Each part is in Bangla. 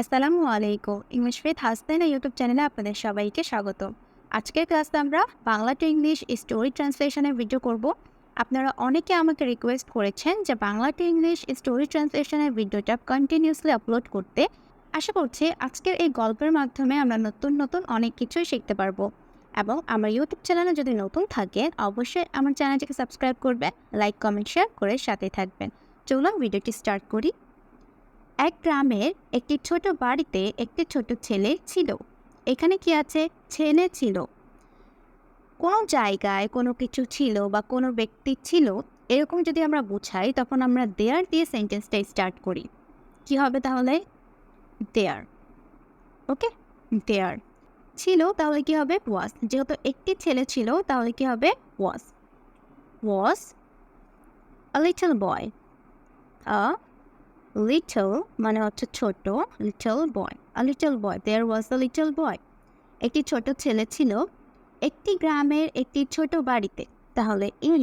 আসসালামু আলাইকুম। ইংলিশ উইথ হাসনাইনা ইউটিউব চ্যানেলে আপনাদের সবাইকে স্বাগত আজকের ক্লাসে আমরা বাংলা টু ইংলিশ স্টোরি ট্রান্সলেশনের ভিডিও করব। আপনারা অনেকে আমাকে রিকোয়েস্ট করেছেন যে বাংলা টু ইংলিশ স্টোরি ট্রান্সলেশনের ভিডিওটা কন্টিনিউসলি আপলোড করতে। আশা করছি আজকের এই গল্পের মাধ্যমে আমরা নতুন নতুন অনেক কিছুই শিখতে পারব। এবং আমার ইউটিউব চ্যানেলে যদি নতুন থাকেন, অবশ্যই আমার চ্যানেলটিকে সাবস্ক্রাইব করবেন, লাইক, কমেন্ট শেয়ার করে সাথে থাকবেন। চলুন ভিডিওটি স্টার্ট করি। এক গ্রামের একটি ছোট বাড়িতে একটি ছোট ছেলে ছিল। এখানে কি আছে? ছেলে ছিল। কোনো জায়গায় কোনো কিছু ছিল বা কোনো ব্যক্তি ছিল, এরকম যদি আমরা বুঝাই, তখন আমরা দেয়ার দিয়ে সেন্টেন্সটা স্টার্ট করি। কি হবে তাহলে? দেয়ার ওকে? দেয়ার ছিল তাহলে কি হবে? ওয়াস যেহেতু একটি ছেলে ছিল, তাহলে কি হবে? ওয়াস ওয়াস আ লিটল বয় আ লিটল মানে হচ্ছে ছোট little boy a little boy there was a little boy একটি ছোট ছেলে ছিল। একটি গ্রামের একটি ছোট বাড়িতে। তাহলে in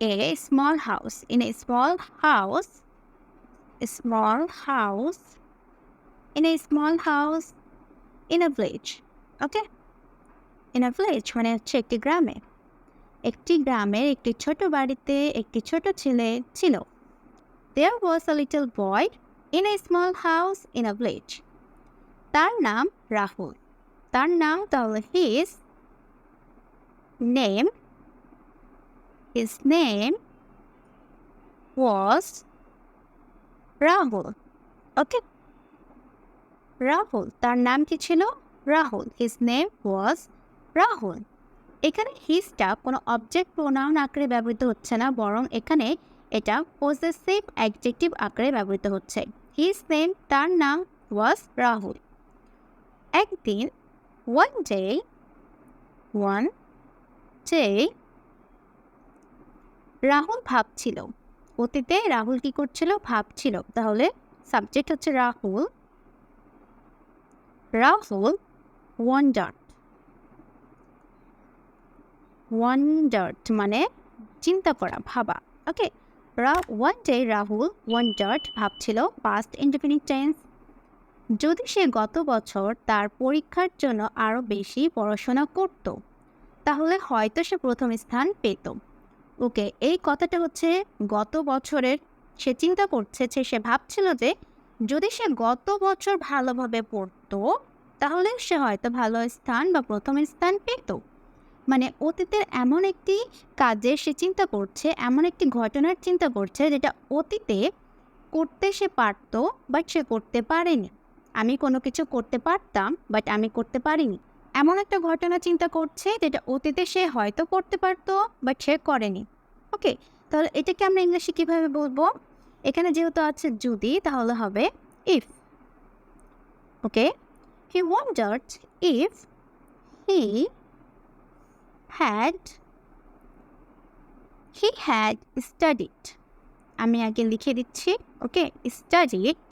a small house in a small house small house in a small house in a village okay in a village মানে হচ্ছে একটি গ্রামে। একটি গ্রামের একটি ছোট বাড়িতে একটি ছোট ছেলে ছিল। There was a little boy in a small house in a village. তার নাম রাহুল তার নাম তাহলে his name his name was Rahul okay Rahul তার নাম কি ছিল Rahul his name was Rahul এখানে হিজটা কোনো অবজেক্ট প্রোনাউন আকারে ব্যবহৃত হচ্ছে না, বরং এখানে এটা পজেসিভ অ্যাডজেক্টিভ আকারে ব্যবহৃত হচ্ছে। হিজ নেম তার নাম ওয়াজ রাহুল একদিন one day one day Rahul ভাবছিল, অতীতে রাহুল কি করছিল? ভাবছিল। তাহলে সাবজেক্ট হচ্ছে রাহুল। রাহুল ওয়ান্ডার্ড ওয়ান্ডার্ড মানে চিন্তা করা, ভাবা। Okay one day Rahul one wondered ভাবছিল পাস্ট ইনডিফিনিট টেন্স যদি সে গত বছর তার পরীক্ষার জন্য আরও বেশি পড়াশোনা করত, তাহলে হয়তো সে প্রথম স্থান পেত। ওকে, এই কথাটা হচ্ছে গত বছরের, সে চিন্তা করছে যে সে ভাবছিল যে যদি সে গত বছর ভালোভাবে পড়তো, তাহলে সে হয়তো ভালো স্থান বা প্রথম স্থান পেত। মানে অতীতের এমন একটি কাজে সে চিন্তা করছে, এমন একটি ঘটনার চিন্তা করছে যেটা অতীতে করতে সে পারতো বাট সে করতে পারেনি। আমি কোনো কিছু করতে পারতাম বাট আমি করতে পারিনি। এমন একটা ঘটনা চিন্তা করছে যেটা অতীতে সে হয়তো করতে পারতো বাট সে করেনি। ওকে, তাহলে এটাকে আমরা ইংলিশে কীভাবে বলব? এখানে যেহেতু আছে যদি, তাহলে হবে if okay he wondered if he had he had studied আমি আগে লিখে দিচ্ছি ওকে studied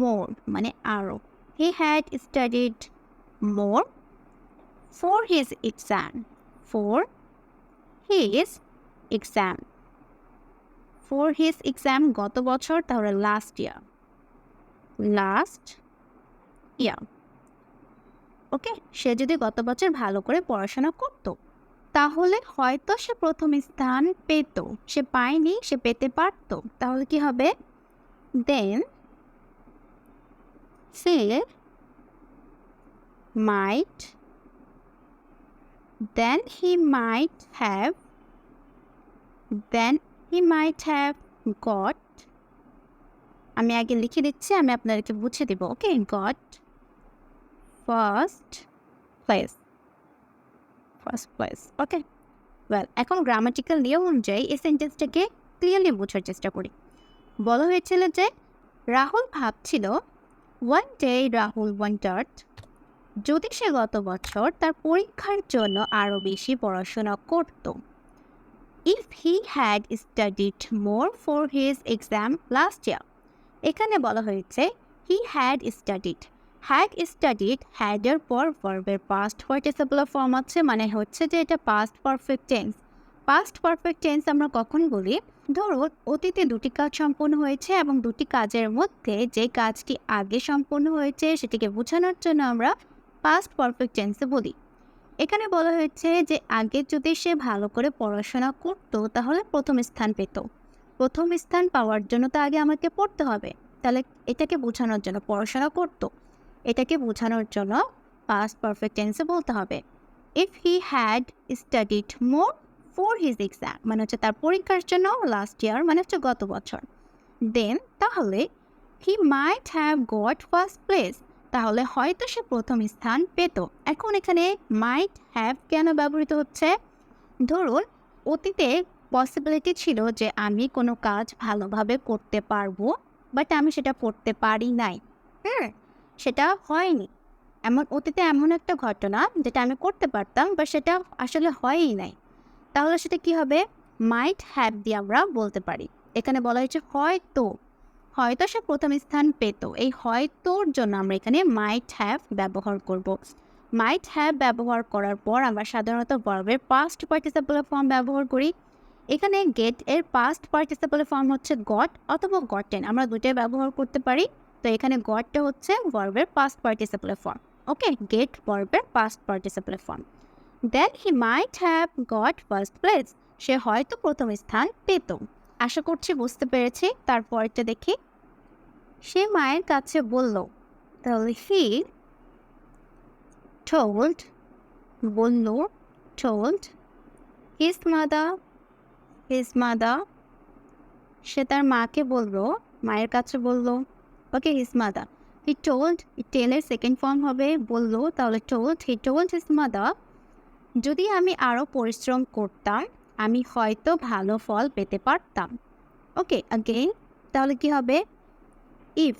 more মানে আরও he had studied more for his exam for his exam for his exam গত বছর তাহলে লাস্ট ইয়ার লাস্ট ইয়ার ওকে? সে যদি গত বছর ভালো করে পড়াশোনা করতো, তাহলে হয়তো সে প্রথম স্থান পেত। সে পায়নি, সে পেতে পারত। তাহলে কি হবে? Then say might then he might have then he might have got আমি আগে লিখে দিচ্ছি, আমি আপনাদেরকে বুঝিয়ে দেবো okay got first place first place okay well এখন গ্রামাটিক্যাল নিয়ম অনুযায়ী এই সেন্টেন্সটাকে ক্লিয়ারলি বোঝার চেষ্টা করি। বলা হয়েছিল যে, রাহুল ভাবছিল ওয়ান ডে রাহুল ওয়ান্টার্ড যদি সে গত বছর তার পরীক্ষার জন্য আরও বেশি পড়াশোনা করত if he had studied more for his exam last year এখানে বলা হয়েছে he had studied had studied হ্যাডের পর ভার্বের পাস্ট পার্টিসিপুলার ফর্ম আছে মানে হচ্ছে যে এটা past perfect tense past perfect tense আমরা কখন বলি? ধরুন, অতীতে দুটি কাজ সম্পন্ন হয়েছে এবং দুটি কাজের মধ্যে যে কাজটি আগে সম্পন্ন হয়েছে সেটিকে বোঝানোর জন্য আমরা পাস্ট পারফেক্ট টেন্সে বলি। এখানে বলা হয়েছে যে আগে যদি সে ভালো করে পড়াশোনা করতো, তাহলে প্রথম স্থান পেত। প্রথম স্থান পাওয়ার জন্য তো আগে আমাকে পড়তে হবে। তাহলে এটাকে বোঝানোর জন্য পড়াশোনা করতো। এটাকে বোঝানোর জন্য পাস্ট পারফেক্ট টেন্সে বলতে হবে। If he had studied more for his exam মানে হচ্ছে তার পরীক্ষার জন্য লাস্ট ইয়ার মানে হচ্ছে গত বছর দেন তাহলে he might have got first place তাহলে হয়তো সে প্রথম স্থান পেত। এখন এখানে মাইট হ্যাভ কেন ব্যবহৃত হচ্ছে? ধরুন, অতীতে পসিবিলিটি ছিল যে আমি কোনো কাজ ভালোভাবে করতে পারব বাট আমি সেটা করতে পারি নাই। হ্যাঁ সেটা হয়নি। এমন অতীতে এমন একটা ঘটনা যেটা আমি করতে পারতাম বা সেটা আসলে হয়ই নাই। তাহলে সেটা কি হবে? মাইট হ্যাভ দিয়ে আমরা বলতে পারি। এখানে বলা হয়েছে হয়তো। হয়তো সে প্রথম স্থান পেত। এই হয়তোর জন্য আমরা এখানে মাইট হ্যাভ ব্যবহার করব। মাইট হ্যাভ ব্যবহার করার পর আমরা সাধারণত বর্বের পাস্ট পার্টিসিপাল ফর্ম ব্যবহার করি। এখানে গেটের পাস্ট পার্টিসিপাল ফর্ম হচ্ছে গট অথবা গটেন আমরা দুটোই ব্যবহার করতে পারি। তো এখানে গডটা হচ্ছে বর্বের past participle form okay get বর্বের past participle form then he might have got first place সে হয়তো প্রথম স্থান পেত। আশা করছি বুঝতে পেরেছি, তারপরটা দেখি। সে মায়ের কাছে বলল, তাহলে হি টোল্ড বলল told his mother his mother সে তার মাকে বলল, মায়ের কাছে বলল okay his mother he told টেলের second form হবে, বলল, তাহলে told he told his mother যদি আমি আরও পরিশ্রম করতাম, আমি হয়তো ভালো ফল পেতে পারতাম। ওকে আগেইন তাহলে কি হবে? If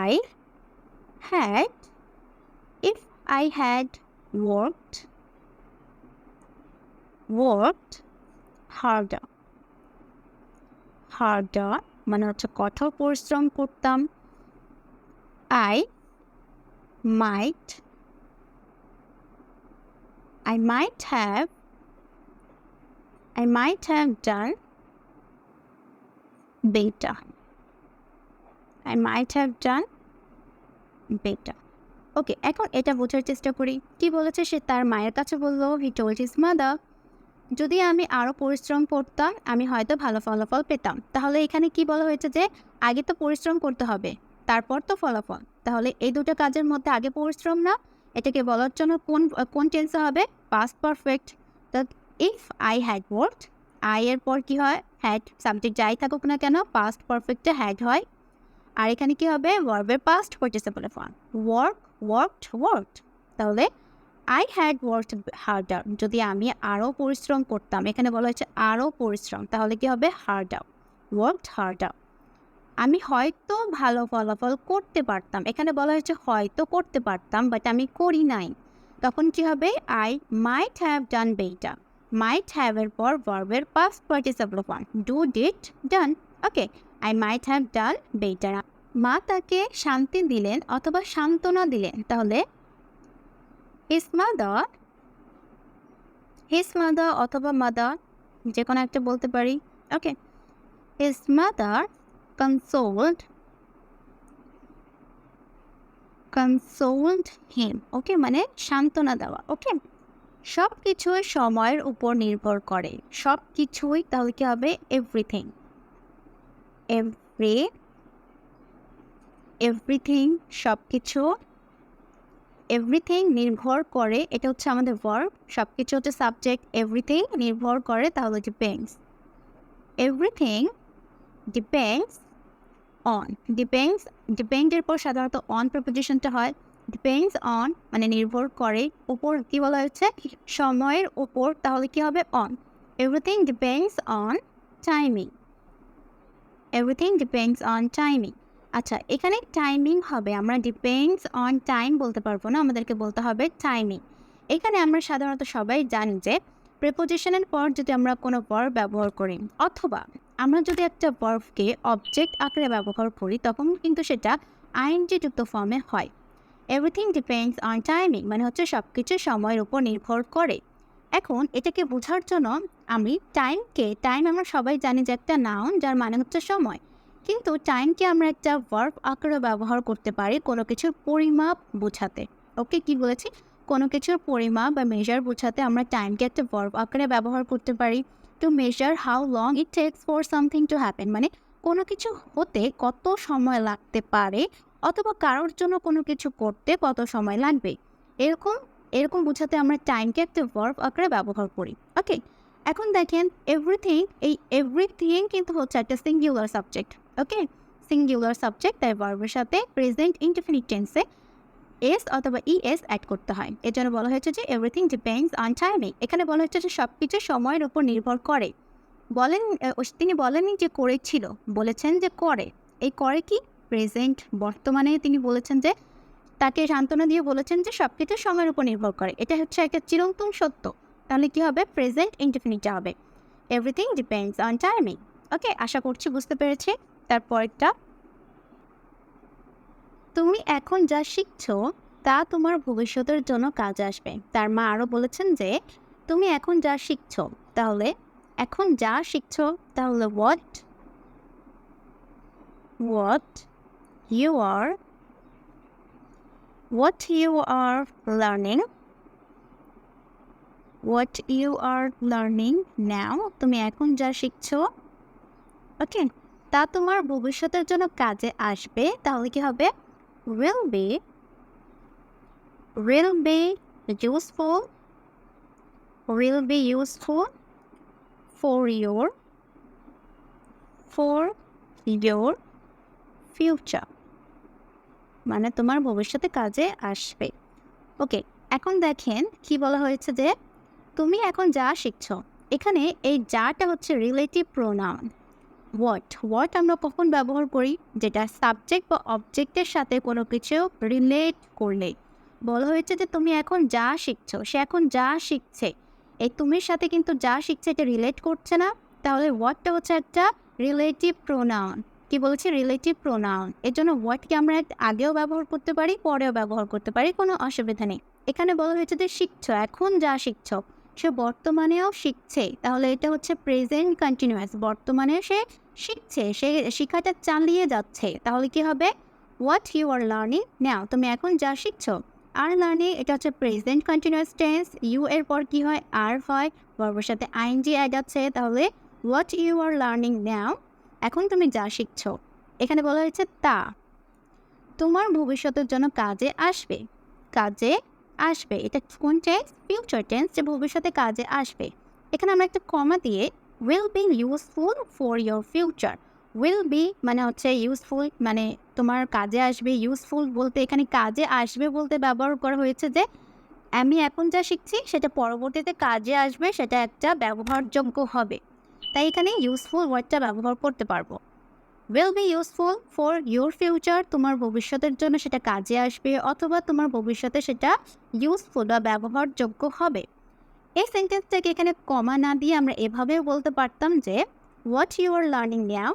I had if I had worked worked harder harder মানে হচ্ছে কঠোর পরিশ্রম করতাম I might I might have, I might have done better. I might have done better. Okay এখন এটা বোঝার চেষ্টা করি কি বলেছে সে তার মায়ের কাছে বলল হি টোল্ড হিজ মাদার যদি আমি আরও পরিশ্রম করতাম, আমি হয়তো ভালো ফলাফল পেতাম। তাহলে এখানে কি বলা হয়েছে যে, আগে তো পরিশ্রম করতে হবে, তারপর তো ফলাফল। তাহলে এই দুটো কাজের মধ্যে আগে পরিশ্রম না এটাকে বলার জন্য কোন কোন টেন্সে হবে? Past perfect if I had worked I এর পর কী হয়? হ্যাড সাবজেক্ট যাই থাকুক না কেন পাস্ট পারফেক্টে হ্যাড হয়। আর এখানে কি হবে? ওয়ার্বের past participle form work worked worked তাহলে আই হ্যাড ওয়ার্কড হার্ডার যদি আমি আরও পরিশ্রম করতাম, এখানে বলা হয়েছে আরও পরিশ্রম, তাহলে কি হবে? হার্ডার ওয়ার্কড হার্ডার আমি হয়তো ভালো ফলাফল করতে পারতাম, এখানে বলা হয়েছে হয়তো করতে পারতাম বাট আমি করি নাই। তখন কি হবে? আই মাইট হ্যাভ ডান বেটা মাইট হ্যাভের পর ভার্বের past participle form do did done okay I might have done better মা তাকে শান্তি দিলেন অথবা সান্ত্বনা দিলেন, তাহলে হিস মাদার হিস মাদার অথবা মাদার যে কোনো একটা বলতে পারি। Okay his mother consoled consoled him. Okay মানে সান্ত্বনা দেওয়া। ওকে সব কিছুই সময়ের উপর নির্ভর করে। সব কিছুই তাহলে কি হবে এভরিথিং এভরি এভরিথিং সব কিছু এভরিথিং নির্ভর করে, এটা হচ্ছে আমাদের ভার্ব সব কিছু হচ্ছে সাবজেক্ট এভরিথিং নির্ভর করে তাহলে depends everything depends on depends ডিপেন্ডের পর সাধারণত অন প্রপোজিশনটা হয় ডিপেন্ডস অন মানে নির্ভর করে, উপর কি বলা হচ্ছে সময়ের উপর, তাহলে কি হবে? On everything depends on timing everything depends on timing আচ্ছা এখানে টাইমিং হবে। আমরা ডিপেন্ডস অন টাইম বলতে পারব না, আমাদেরকে বলতে হবে টাইমিং এখানে আমরা সাধারণত সবাই জানি যে প্রেপোজিশনের পর যদি আমরা কোনো ভার্ব ব্যবহার করি, অথবা আমরা যদি একটা ভার্বকে অবজেক্ট আকারে ব্যবহার করি, তখন কিন্তু সেটা আইনজি যুক্ত ফর্মে হয়। এভরিথিং ডিপেন্ডস অন টাইমিং মানে হচ্ছে সব কিছু সময়ের উপর নির্ভর করে। এখন এটাকে বোঝার জন্য আমি টাইমকে টাইম আমরা সবাই জানি যে একটা নাউন যার মানে হচ্ছে সময়। কিন্তু টাইমকে আমরা একটা ভার্ব আকারে ব্যবহার করতে পারি কোনো কিছুর পরিমাপ বোঝাতে। ওকে, কি বলেছি? কোনো কিছুর পরিমাপ বা মেজার বোঝাতে আমরা টাইমকে একটা ভার্ব আকারে ব্যবহার করতে পারি। To measure how long it takes for something to happen মানে কোনো কিছু হতে কত সময় লাগতে পারে অথবা কারোর জন্য কোনো কিছু করতে কত সময় লাগবে। এরকম এরকম বোঝাতে আমরা টাইমকে একটা ভার্ব আকারে ব্যবহার করি। ওকে, এখন দেখেন এভরিথিং এই এভরিথিং কিন্তু হচ্ছে একটা singular subject okay singular subject তাই ভার্বের সাথে প্রেজেন্ট ইনডিফিনিট টেন্সে এস অথবা ই এস অ্যাড করতে হয়। এর জন্য বলা হয়েছে যে এভরিথিং ডিপেন্ডস অন টাইমিং এখানে বলা হচ্ছে যে সব কিছু সময়ের উপর নির্ভর করে। বলেন তিনি বলেননি যে করেছিল বলেছেন যে করে। এই করে কি? প্রেজেন্ট বর্তমানে তিনি বলেছেন যে, তাকে সান্ত্বনা দিয়ে বলেছেন যে সব কিছু সময়ের উপর নির্ভর করে। এটা হচ্ছে একটা চিরন্তন সত্য। তাহলে কি হবে? প্রেজেন্ট ইনডিফিনিটে হবে। Everything depends on timing okay আশা করছি বুঝতে পেরেছি। তারপরটা তুমি এখন যা শিখছো, তা তোমার ভবিষ্যতের জন্য কাজে আসবে। তার মা আরও বলেছেন যে, তুমি এখন যা শিখছো, তাহলে, এখন যা শিখছো, তাহলে what what you are what you are learning, what you are learning now, তুমি এখন যা শিখছো। ওকে তা তোমার ভবিষ্যতের জন্য কাজে আসবে, তাহলে কি হবে? Will be will be useful, will be useful for your for your future. মানে তোমার ভবিষ্যতে কাজে আসবে। ওকে, এখন দেখেন কি বলা হয়েছে যে, তুমি এখন যা শিখছো, এখানে এই যাটা হচ্ছে রিলেটিভ প্রোনাউন হোয়াট হোয়াট আমরা কখন ব্যবহার করি? যেটা সাবজেক্ট বা অবজেক্টের সাথে কোনো কিছু রিলেট করলে। বলা হয়েছে যে তুমি এখন যা শিখছো, সে এখন যা শিখছে এই তুমির সাথে কিন্তু যা শিখছে এটা রিলেট করছে না। তাহলে হোয়াটটা হচ্ছে একটা রিলেটিভ প্রোনাউন কি বলছি? রিলেটিভ প্রোনাউন এর জন্য হোয়াটকে আমরা আগেও ব্যবহার করতে পারি, পরেও ব্যবহার করতে পারি, কোনো অসুবিধা নেই। এখানে বলা হয়েছে যে শিখছো, এখন যা শিখছো সে বর্তমানেও শিখছে। তাহলে এটা হচ্ছে প্রেজেন্ট কন্টিনিউয়াস বর্তমানে সে শিখছে, সে শিক্ষাটা চালিয়ে যাচ্ছে। তাহলে কি হবে? What you are learning now তুমি এখন যা শিখছো আর লার্নিং এটা হচ্ছে প্রেজেন্ট কন্টিনিউয়াস টেন্স ইউ এর পর কি হয়? আর হয়। বর্বের সাথে আইনজি অ্যাড আছে। তাহলে what you are learning now এখন তুমি যা শিখছো, এখানে বলা হয়েছে তা। তোমার ভবিষ্যতের জন্য কাজে আসবে। কাজে আসবে, এটা কোন টেন্স ফিউচার টেন্স যে ভবিষ্যতে কাজে আসবে। এখানে আমরা একটা কমা দিয়ে will be useful for your future will be মানে হচ্ছে ইউজফুল মানে তোমার কাজে আসবে ইউজফুল বলতে এখানে কাজে আসবে বলতে ব্যবহার করা হয়েছে যে আমি এখন যা শিখছি সেটা পরবর্তীতে কাজে আসবে, সেটা একটা ব্যবহারযোগ্য হবে। তাই এখানে ইউজফুল ওয়ার্ডটা ব্যবহার করতে পারব। Will be useful for your future তোমার ভবিষ্যতের জন্য সেটা কাজে আসবে অথবা তোমার ভবিষ্যতে সেটা ইউজফুল বা ব্যবহারযোগ্য হবে। এই সেন্টেন্সটাকে এখানে কমা না দিয়ে আমরা এভাবেও বলতে পারতাম যে what you are learning now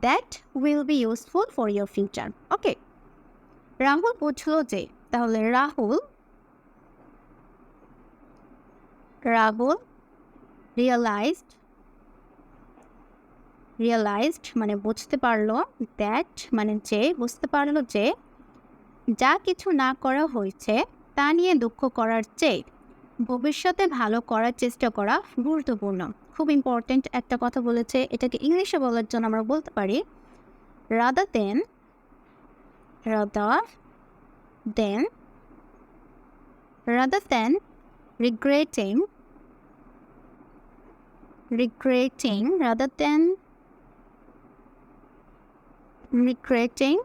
that will be useful for your future okay Rahul বুঝলো যে, তাহলে রাহুল রাহুল রিয়েলাইজড রিয়েলাইজড মানে বুঝতে পারল দ্যাট মানে যে, বুঝতে পারল যে, যা কিছু না করা হয়েছে, তা নিয়ে দুঃখ করার চেয়ে ভবিষ্যতে ভালো করার চেষ্টা করা গুরুত্বপূর্ণ। খুব ইম্পর্ট্যান্ট একটা কথা বলেছে, এটাকে ইংলিশে বলার জন্য আমরা বলতে পারি rather than rather than rather than regretting regretting rather than regretting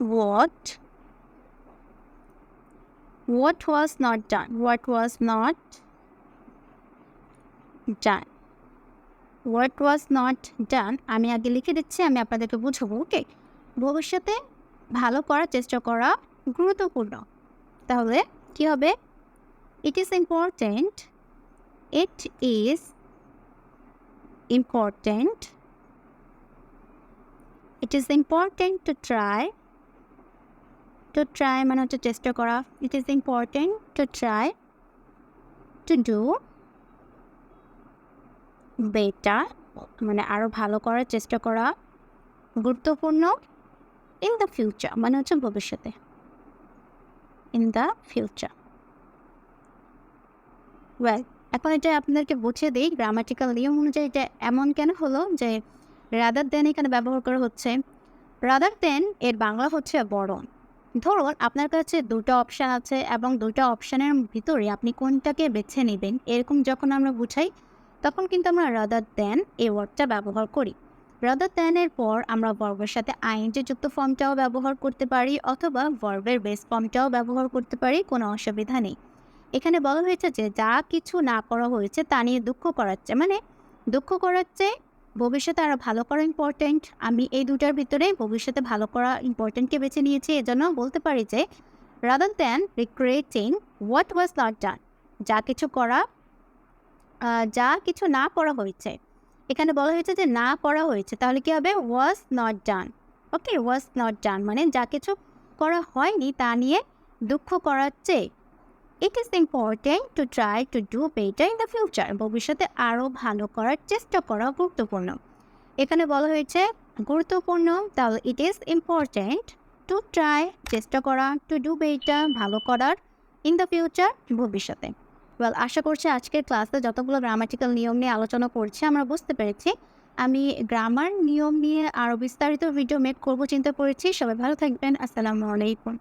what what was not done what was not done what was not done আমি আগে লিখে দিচ্ছি আমি আপনাদেরকে বুঝাবো ওকে ভবিষ্যতে ভালো করার চেষ্টা করা গুরুত্বপূর্ণ তাহলে কি হবে it is important it is important it is important to try to try মানে হচ্ছে চেষ্টা করা। It is important to try to do better মানে আরও ভালো করার চেষ্টা করা গুরুত্বপূর্ণ ইন দ্য ফিউচার মানে হচ্ছে ভবিষ্যতে। ইন দ্য ফিউচার ওয়েল এখন এটা আপনাদেরকে বুঝিয়ে দিই গ্রামাটিক্যাল নিয়ম অনুযায়ী এটা এমন কেন হলো যে রাদার দেন এখানে ব্যবহার করা হচ্ছে রাদার দেন এর বাংলা হচ্ছে বড়। ধরুন আপনার কাছে দুটো অপশান আছে এবং দুটো অপশানের ভিতরে আপনি কোনটাকে বেছে নেবেন, এরকম যখন আমরা বুঝাই, তখন কিন্তু আমরা রাদার দেন এই ওয়ার্ডটা ব্যবহার করি। রাদার দেনের পর আমরা বর্গের সাথে আইনটি যুক্ত ফর্মটাও ব্যবহার করতে পারি অথবা বর্বের বেস ফর্মটাও ব্যবহার করতে পারি, কোনো অসুবিধা নেই। এখানে বলা হয়েছে যে যা কিছু না করা হয়েছে তা নিয়ে দুঃখ করাচ্ছে মানে দুঃখ করাচ্ছে ভবিষ্যতে আরও ভালো করা ইম্পর্ট্যান্ট আমি এই দুটার ভিতরে ভবিষ্যতে ভালো করা ইম্পর্ট্যান্টকে বেছে নিয়েছি, এজন্য বলতে পারি যে rather than regretting what was not done যা কিছু করা যা কিছু না করা হয়েছে, এখানে বলা হয়েছে যে না করা হয়েছে, তাহলে কি হবে? ওয়াজ not done okay was not ডান মানে যা কিছু করা হয়নি তা নিয়ে দুঃখ করার চেয়ে it is important to try to do better in the future ভবিষ্যতে আরও ভালো করার চেষ্টা করা গুরুত্বপূর্ণ। এখানে বলা হয়েছে, গুরুত্বপূর্ণ, তাহলে it is important to try চেষ্টা করা টু ডু বেটার ভালো করার ইন দ্য ফিউচার ভবিষ্যতে। ওয়েল আশা করছি আজকের ক্লাসে যতগুলো গ্রামাটিক্যাল নিয়ম নিয়ে আলোচনা করছি, আমরা বুঝতে পেরেছি। আমি গ্রামার নিয়ম নিয়ে আরও বিস্তারিত ভিডিও মেক করব, চিন্তা করেছি। সবাই ভালো থাকবেন। আসসালামু আলাইকুম।